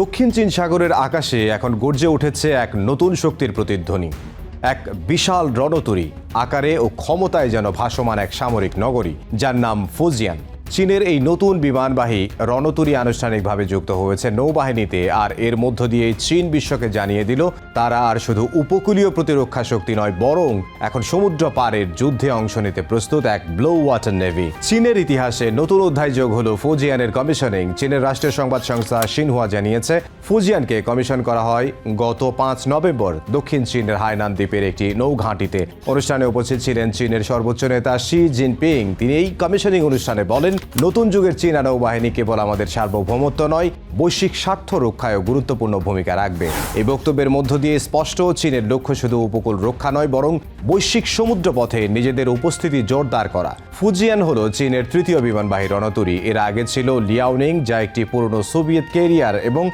দক্ষিণ চীন সাগরের আকাশে এখন গর্জে উঠেছে এক নতুন শক্তির প্রতিধ্বনি। এক বিশাল রণতরী, আকারে ও ক্ষমতায় যেন ভাসমান এক সামরিক নগরী, যার নাম ফুজিয়ান। চীনের এই নতুন বিমানবাহী রণতরী আনুষ্ঠানিকভাবে যুক্ত হয়েছে নৌবাহিনীতে, আর এর মধ্য দিয়ে চীন বিশ্বকে জানিয়ে দিল, তারা আর শুধু উপকূলীয় প্রতিরক্ষা শক্তি নয়, বরং এখন সমুদ্র পাড়ের যুদ্ধে অংশ নিতে প্রস্তুত এক ব্লো ওয়াটার নেভি চীনের ইতিহাসে নতুন অধ্যায় যোগ হলো ফুজিয়ানের কমিশনিং। চীনের রাষ্ট্রীয় সংবাদ সংস্থা সিনহুয়া জানিয়েছে, ফুজিয়ানকে কমিশন করা হয় গত পাঁচ নভেম্বর। দক্ষিণ চীনের হাইনান দ্বীপের একটি নৌঘাঁটিতে। অনুষ্ঠানে উপস্থিত ছিলেন চীনের সর্বোচ্চ নেতা শি জিনপিং। তিনি এই কমিশনিং অনুষ্ঠানে বলেন নতুন যুগের চীনা নৌবাহিনী কেবল আমাদের সার্বভৌমত্ব নয়, বৈশ্বিক স্বার্থ রক্ষায়ও গুরুত্বপূর্ণ ভূমিকা রাখবে। এই বক্তব্যের মধ্য দিয়ে স্পষ্ট, চীনের লক্ষ্য শুধু উপকূল রক্ষা নয়, বরং বৈশ্বিক সমুদ্রপথে নিজেদের উপস্থিতি জোরদার করা। ফুজিয়ান হল চীনের তৃতীয় বিমানবাহী রণতরী। এর আগে ছিল লিয়াওনিং, যা একটি পুরনো সোভিয়েত কেরিয়ার এবং